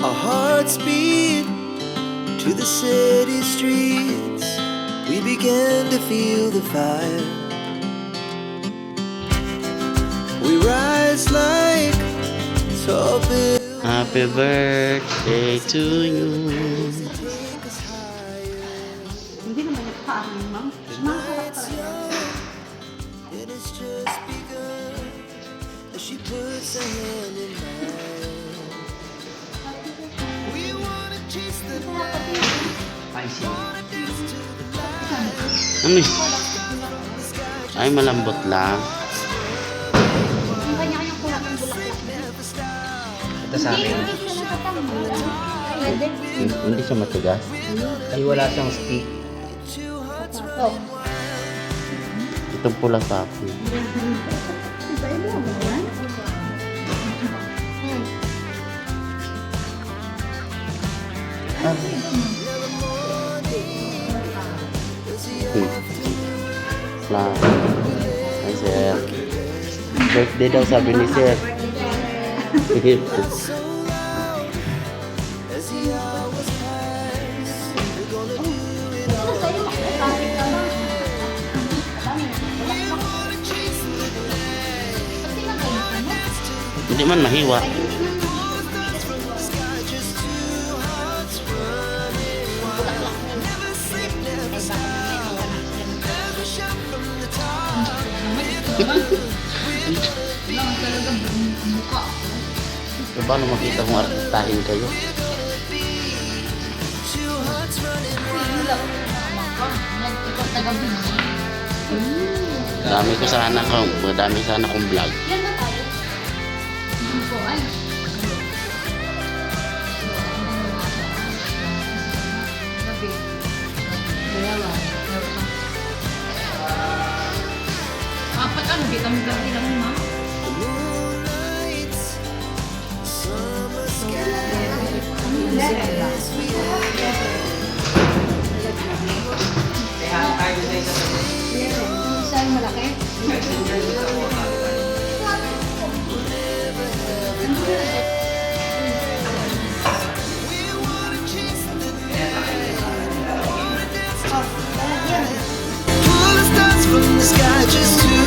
Our hearts beat to the city streets. We began to feel the fire. We rise like tall buildings. Happy birthday to you. Take us. Hindi naman nagpaano, ma'am. Masarap talaga. And it's just begun as she puts her hand light. Ano yun? Ay, malambot lang. Yung kanya-kanyang kulak ng bulaklak. Ito sa akin. Hindi siya nakatama. Pwede. Hindi hindi siya matigas. Ay wala siyang stick. Oh. Itong pula sa akin. Pwede Lang. Ay, sir. Birthday daw sabi ni sir. as the hours So, paano makita kung artistahin kayo? Dami ko sana kong, madami sana kong vlog. Yan na tayo. Hindi ko ay. Dalawa. Apat ano, gabi lang Pull the stars from the sky just to